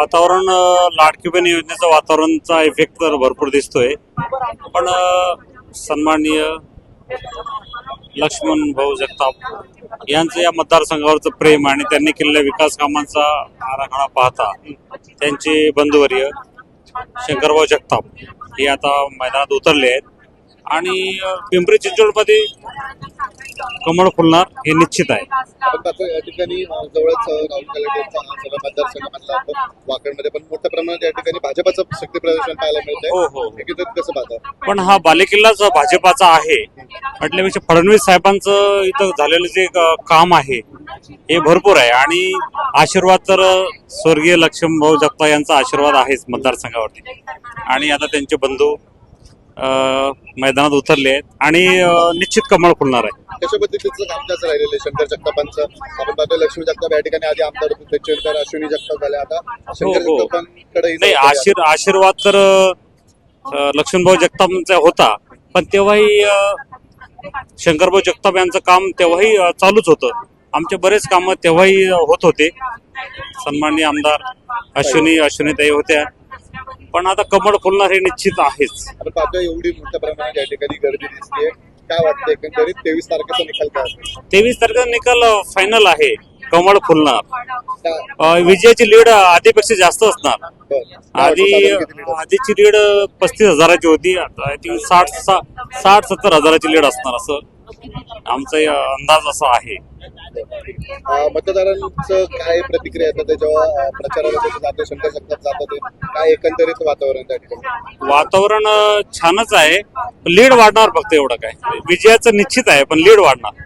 वातावरण लाडकी बहीण योजनेचं वातावरणचा इफेक्ट तर भरपूर दिसतोय. पण सन्माननीय लक्ष्मण भाऊ जगताप यांचं या मतदारसंघावरचं प्रेम आणि त्यांनी केलेल्या विकास कामांचा आराखडा पाहता त्यांचे बंधुवर्य शंकरभाऊ जगताप हे आता मैदानात उतरले आहेत. आणि पिंपरी चिंचवडमध्ये कमळ फुलणार हे निश्चित आहे. पण आता या ठिकाणी अं, जवळच अं, राहुल कलाटेंचा हा सगळा वाकडमध्ये पण मोठ्या प्रमाणात या ठिकाणी भाजपाचं शक्ती प्रदर्शन पाहायला हो, मिळतंय हो. कसं पाहता? पण हा बालेकिल्लाच भाजपाचा आहे म्हटल्यापेक्षा फडणवीस साहेबांचं इथं झालेलं जे क- काम आहे हे भरपूर आहे. आणि आशीर्वाद तर स्वर्गीय लक्ष्मणभाऊ जगताप यांचा आशीर्वाद आहेच मतदारसंघावरती. आणि आता त्यांचे बंधू मैदानात उतरले आहेत आणि निश्चित कमळ फुलणार आहे. कशा पद्धतीचं काम राहिलेलं आहे शंकर जगतापांचं? आपण पाहतोय लक्ष्मी जगताप या ठिकाणी आधी आमदार होते त्याच्यानंतर अश्विनी जगताप झाले आता. शंकर हो. जगतापांकडे नाही आशीर आशीर्वाद तर अं, लक्ष्मणभाऊ जगतापांचा होता. पण तेव्हाही अं, शंकरभाऊ जगताप यांचं काम तेव्हाही अं, चालूच होतं. आमचे बरेच कामं तेव्हाही अं, होत होते. सन्माननीय आमदार अश्विनी अश्विनीताई होत्या. पण आता कमळ फुलणार हे निश्चित आहेच. एवढी मोठ्या प्रमाणात या ठिकाणी गर्दी दिसते काय वाटतं एकंदरीत? तेवीस तारखेचा निकाल काय? तेवीस तारखेचा निकाल फायनल आहे. कमळ फुलणार. विजयाची लीड आधीपेक्षा जास्त असणार. आधी? आधीची लीड पस्तीस हजाराची होती. आता आय थिंक साठ साठ सत्तर हजाराची लीड असणार असं. आमचा अंदाज असा आहे. मतदारांचं काय प्रतिक्रिया येतात? जेव्हा प्रचाराला जाते शंकर जातात काय एकंदरीत वातावरण त्या ठिकाणी? वातावरण छानच आहे. लीड वाढणार फक्त एवढं काय. विजयाचं निश्चित आहे पण लीड वाढणार.